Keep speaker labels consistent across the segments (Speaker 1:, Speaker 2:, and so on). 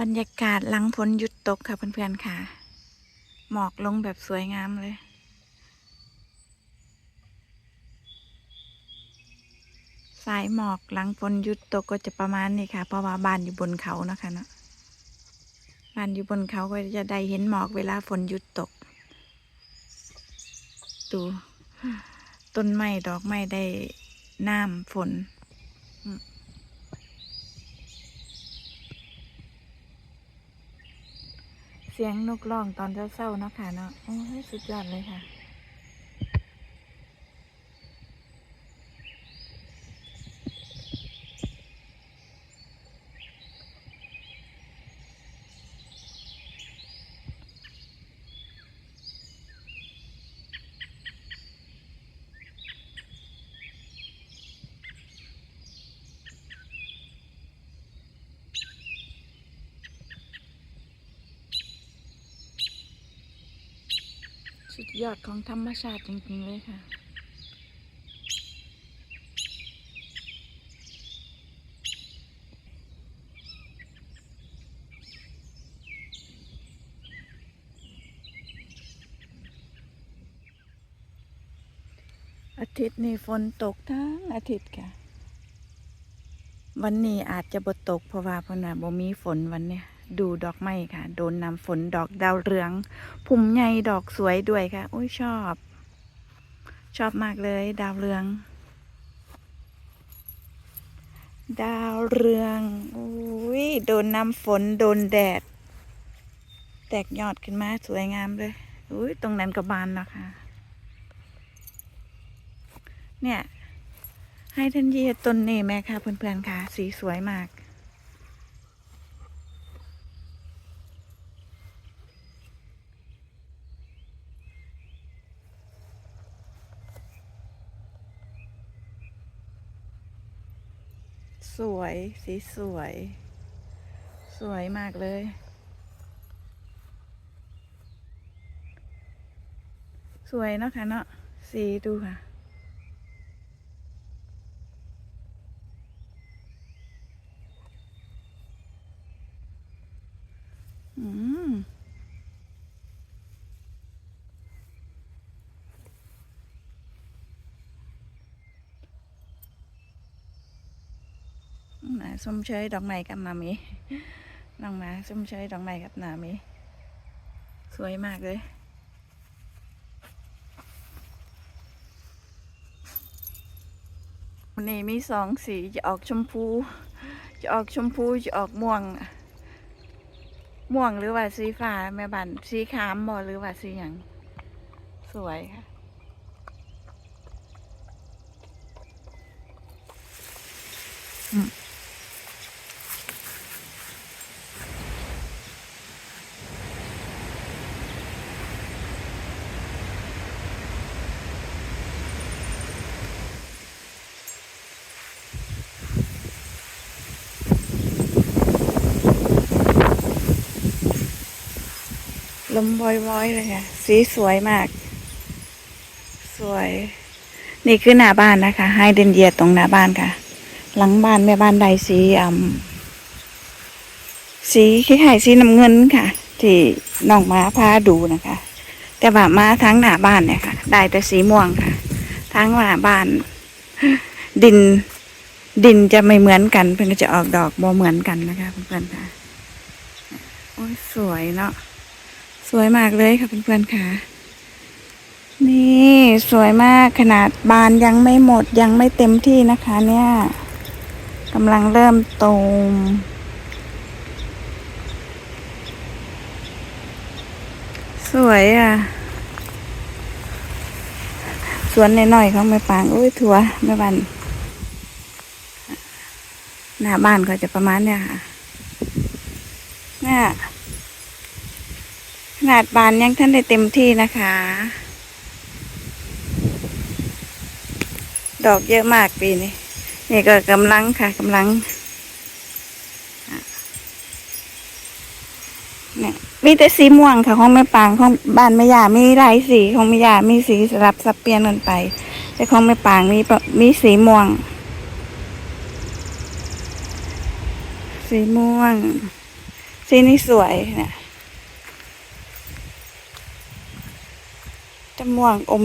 Speaker 1: บรรยากาศหลังฝนหยุดตกค่ะเพื่อนๆค่ะ หมอกลงแบบสวยงามเลย สายหมอกหลังฝนหยุดตกก็จะประมาณนี้ค่ะ เพราะว่าบ้านอยู่บนเขานะคะเนาะบ้านอยู่บนเขาก็จะได้เห็นหมอกเวลาฝนหยุดตก ดูต้นไม้ดอกไม้ได้น้ำฝนเสียงนกร้องตอนเศร้าๆเนาะค่ะเนาะโอ้ยสุดยอดเลยค่ะ สุดยอดของธรรมชาติจริง ๆ เลยค่ะ อาทิตย์นี้ฝนตกทั้งอาทิตย์ค่ะ วันนี้อาจจะบ่ตกเพราะว่าพนาบ่มีฝนวันเนี้ย ดูดอกไม้ค่ะ โดนน้ำฝนดอกดาวเรืองพุ่มใหญ่ดอกสวยด้วยค่ะอุ้ยชอบ ชอบมากเลยดาวเรือง ดาวเรืองอุ้ยโดนน้ำฝนโดนแดด แตกยอดขึ้นมาสวยงามเลยอุ้ยตรงนั้นก็บานแล้วค่ะ เนี่ย ให้ท่านเยียต้นนี่แม่ค่ะเพื่อนๆค่ะ สีสวยมาก สวย สีสวย สวยมากเลย สวยเนาะค่ะเนาะ สีดูค่ะ อืม มาส้มเชยดอกไม้กับนามีน้องมาส้มเชยดอกไม้กับนามีสวยมากเลยวันนี้มีสองสีจะออกชมพู จะออกชมพูจะออกม่วง ม่วงหรือว่าสีฟ้าแม่บันสีขามบ่หรือว่าสีหยังสวยค่ะ ลมวอยๆเลยค่ะ สีสวยมาก สวย นี่คือหน้าบ้านนะคะ ให้เดนเยียตรงหน้าบ้านค่ะ หลังบ้านแม่บ้านใดสีอ่ำสีคล้ายๆสีน้ำเงินค่ะ ที่น้องม้าพาดูนะคะ แต่ว่ามาทั้งหน้าบ้านเนี่ยค่ะ ได้แต่สีม่วงค่ะ ทั้งหน้าบ้าน ดิน ดินจะไม่เหมือนกัน เพื่อนก็จะออกดอกบ่เหมือนกันนะคะเพื่อนๆค่ะ โอ้ยสวยเนาะ สวยมากเลยค่ะเพื่อนๆค่ะ นี่สวยมากขนาดบานยังไม่หมดยังไม่เต็มที่นะคะ เนี่ยกำลังเริ่มโตมสวยอะ สวนหน่อยๆของแม่ปางอุ้ยถั่วแม่บันหน้าบ้านก็จะประมาณเนี่ยค่ะเนี่ย นาดบานยังท่านได้เต็มที่นะคะ ดอกเยอะมากปีนี้ นี่ก็กำลังค่ะกำลังเนี่ยมีแต่สีม่วงค่ะของแม่ปางของบ้านแม่ยามีหลายสีของแม่ยามีสีสลับสับเปลี่ยนกันไป แต่ของแม่ปางมีมีสีม่วง สีม่วง สีนี้สวยเนี่ย จะม่วงอม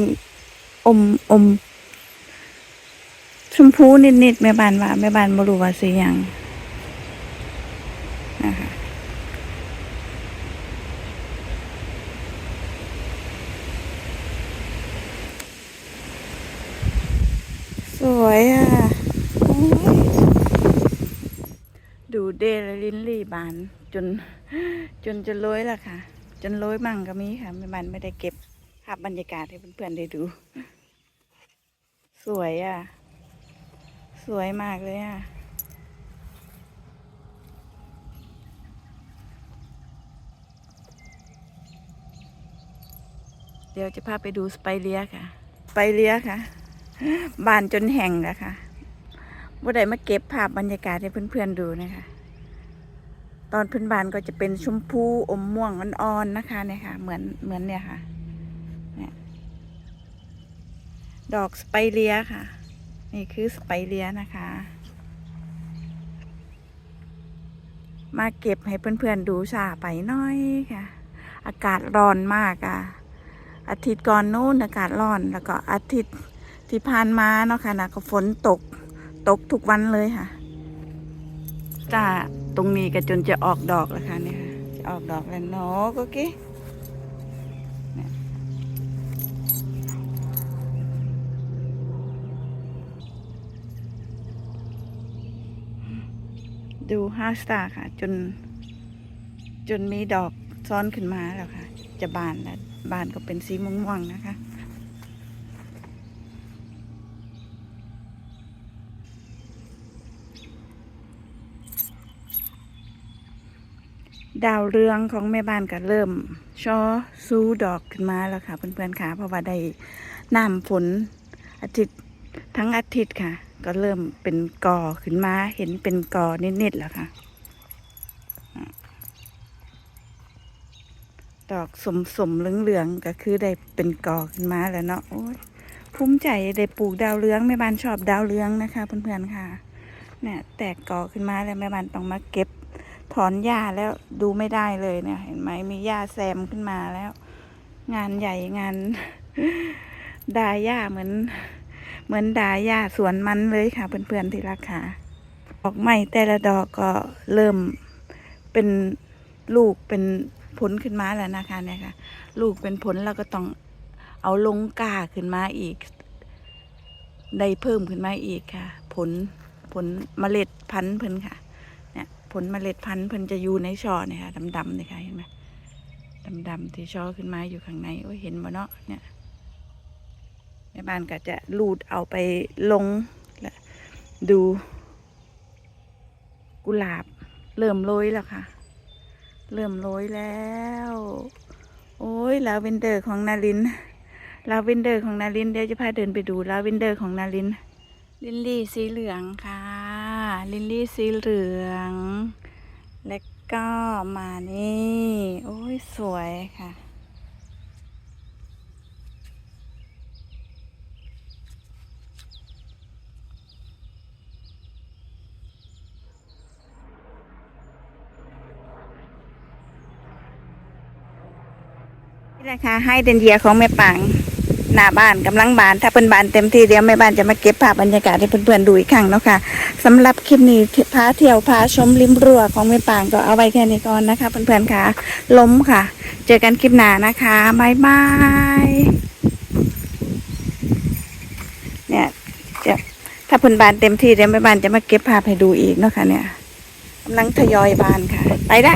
Speaker 1: อมอมชมพูนิดๆแม่บ้านว่าแม่บ้านบ่รู้ว่าสีหยังนะคะสวยอะ ดูเดลลินลี่บาน จน จนจะโรยล้วค่ะ จนโรยมั่งก็มีค่ะแม่บ้านไม่ได้เก็บ พบรรยากาศให้เพื่อนๆได้ดู สวยอะ สวยมากเลยอะเดี๋ยวจะพาไปดูสไปเลียค่ะ สไปเลียค่ะ บานจนแห้งแล้วค่ะบ่ได้มาเก็บภาพบรรยากาศให้เพื่อนๆดูนะคะ ตอนเพื้นบานก็จะเป็นชมพูอมม่วงอ่อนๆนะคะเนี่ยค่ะ เหมือนเหมือนเนี่ยค่ะ เนี่ย ดอกสไปเลียค่ะ นี่คือสไปเลียนะคะ มาเก็บให้เพื่อนๆดูชาไปน้อยค่ะ อากาศร้อนมากอะ อาทิตย์ก่อนนู้นอากาศร้อน แล้วก็อาทิตย์ที่ผ่านมาเนาะค่ะนะก็ฝนตกตกทุกวันเลยค่ะจ้าตรงนี้ก็จนจะออกดอกแล้วค่ะเนี่ยค่ะจะออกดอกแล้วเนาะก็เก้ ดูห้าสตาร์ค่ะ จน จนมีดอกซ้อนขึ้นมาแล้วค่ะ จะบานแล้วบานก็เป็นสีม่วงๆนะคะ ดาวเรืองของแม่บ้านก็เริ่มช่อซูดอกขึ้นมาแล้วค่ะเพื่อนๆค่ะเพราะว่าได้น้ำฝนอาทิตย์ทั้งอาทิตย์ค่ะ ก็เริ่มเป็นกอขึ้นมาเห็นเป็นกอนิดๆแล้วค่ะ ดอกสมสมเหลืองๆก็คือได้เป็นกอขึ้นมาแล้วเนาะโอ้ยภูมิใจได้ปลูกดาวเรืองแม่บ้านชอบดาวเรืองนะคะเพื่อนๆค่ะเนี่ยแตกกอขึ้นมาแล้วแม่บ้านต้องมาเก็บถอนหญ้าแล้วดูไม่ได้เลยเนี่ย เห็นไหมมีหญ้าแซมขึ้นมาแล้ว งานใหญ่งานดาหญ้าเหมือน เหมือนดาหญ้าสวนมันเลยค่ะ เพื่อนๆที่รักค่ะดอกไม้แต่ละดอกก็เริ่มเป็นลูกเป็นผลขึ้นมาแล้วนะคะเนี่ยค่ะ ลูกเป็นผลแล้วก็ต้องเอาลงก้าขึ้นมาอีก ได้เพิ่มขึ้นมาอีกค่ะ ผลผลเมล็ดพันธุ์เพิ่นค่ะ เนี่ยผลเมล็ดพันธุ์เพิ่นจะอยู่ในช่อเนี่ยค่ะดำๆเนี่ยค่ะเห็นไหมดำๆที่ช่อขึ้นมาอยู่ข้างในโอ้เห็นบ่เนาะเนี่ย แม่บ้านก็จะลูดเอาไปลงและดูกุหลาบ เริ่มโรยแล้วค่ะ เริ่มโรยแล้ว โอ้ยลาเวนเดอร์ของนารินลาเวนเดอร์ของนารินเดี๋ยวจะพาเดินไปดูลาเวนเดอร์ของนาริน ลิลลี่สีเหลืองค่ะ ลิลลี่สีเหลือง แล้วก็มานี่ โอ้ยสวยค่ะ นะคะให้เดนเยียของแม่ปังหน้าบ้านกำลังบาน ถ้าเป็นบานเต็มที่เดี๋ยวแม่บ้านจะมาเก็บภาพบรรยากาศให้เพื่อนๆดูอีกครั้งเนาะค่ะสำหรับคลิปนี้พาเที่ยวพาชมริมรั้วของแม่ปางก็เอาไว้แค่นี้ก่อนนะคะ เพื่อนๆค่ะล้มค่ะ เจอกันคลิปหน้านะคะบายบายเนี่ยจะถ้าเพื่นบานเต็มที่เดี๋ยวแม่บ้านจะมาเก็บภาพให้ดูอีกเนาะค่ะเนี่ยกำลังทยอยบานค่ะ ไปละ